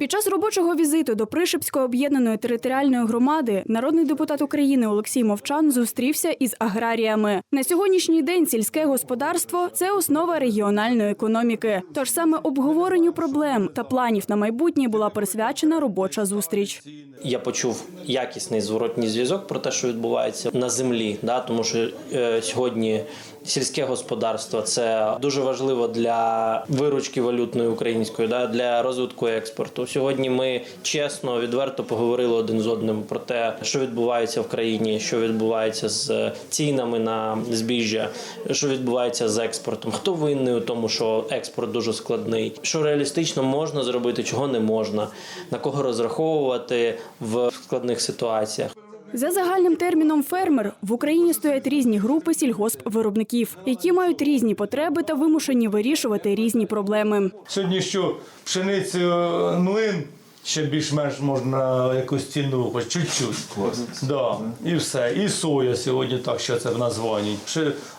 Під час робочого візиту до Пришипської об'єднаної територіальної громади народний депутат України Олексій Мовчан зустрівся із аграріями. На сьогоднішній день сільське господарство це основа регіональної економіки. Тож саме обговоренню проблем та планів на майбутнє була присвячена робоча зустріч. Я почув якісний зворотній зв'язок про те, що відбувається на землі. Да, тому що е, сьогодні сільське господарство це дуже важливо для виручки валютної української, да, для розвитку експорту. Сьогодні ми чесно, відверто поговорили один з одним про те, що відбувається в країні, що відбувається з цінами на збіжжя, що відбувається з експортом. Хто винний у тому, що експорт дуже складний, що реалістично можна зробити, чого не можна, на кого розраховувати в складних ситуаціях. За загальним терміном фермер в Україні стоять різні групи сільгоспвиробників, які мають різні потреби та вимушені вирішувати різні проблеми. Сьогодні що пшеницю е, млин ще більш-менш можна якусь ціну, хоч чуть-чуть. Да. І все. І соя сьогодні так, що це в названні.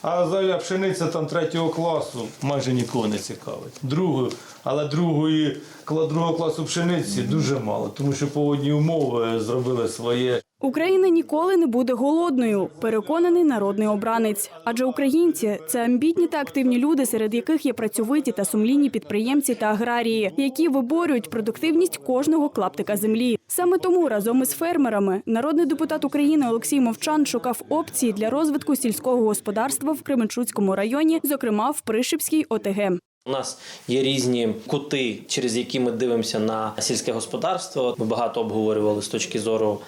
А за пшениця там третього класу майже нікого не цікавить. Другу, але другої, другого класу пшениці дуже мало, тому що погодні умови зробили своє. Україна ніколи не буде голодною, переконаний народний обранець. Адже українці це амбітні та активні люди, серед яких є працьовиті та сумлінні підприємці та аграрії, які виборюють продуктивність кожного клаптика землі. Саме тому разом із фермерами народний депутат України Олексій Мовчан шукав опції для розвитку сільського господарства в Кременчуцькому районі, зокрема в Пришипській ОТГ. У нас є різні кути, через які ми дивимося на сільське господарство. Ми багато обговорювали з точки зору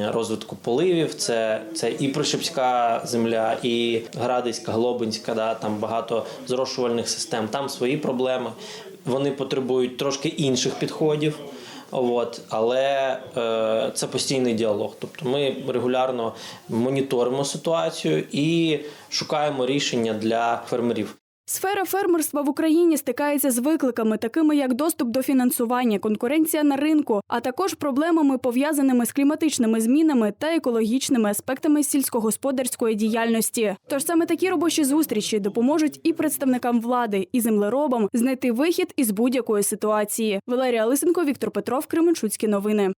розвитку поливів. Це, це і Пришипська земля, і Градиська, Глобинська. Да, там багато зрошувальних систем. Там свої проблеми. Вони потребують трошки інших підходів. От, але е, це постійний діалог. Тобто ми регулярно моніторимо ситуацію і шукаємо рішення для фермерів. Сфера фермерства в Україні стикається з викликами, такими як доступ до фінансування, конкуренція на ринку, а також проблемами пов'язаними з кліматичними змінами та екологічними аспектами сільськогосподарської діяльності. Тож саме такі робочі зустрічі допоможуть і представникам влади, і землеробам знайти вихід із будь-якої ситуації. Валерія Лисенко, Віктор Петров, Кременчуцькі новини.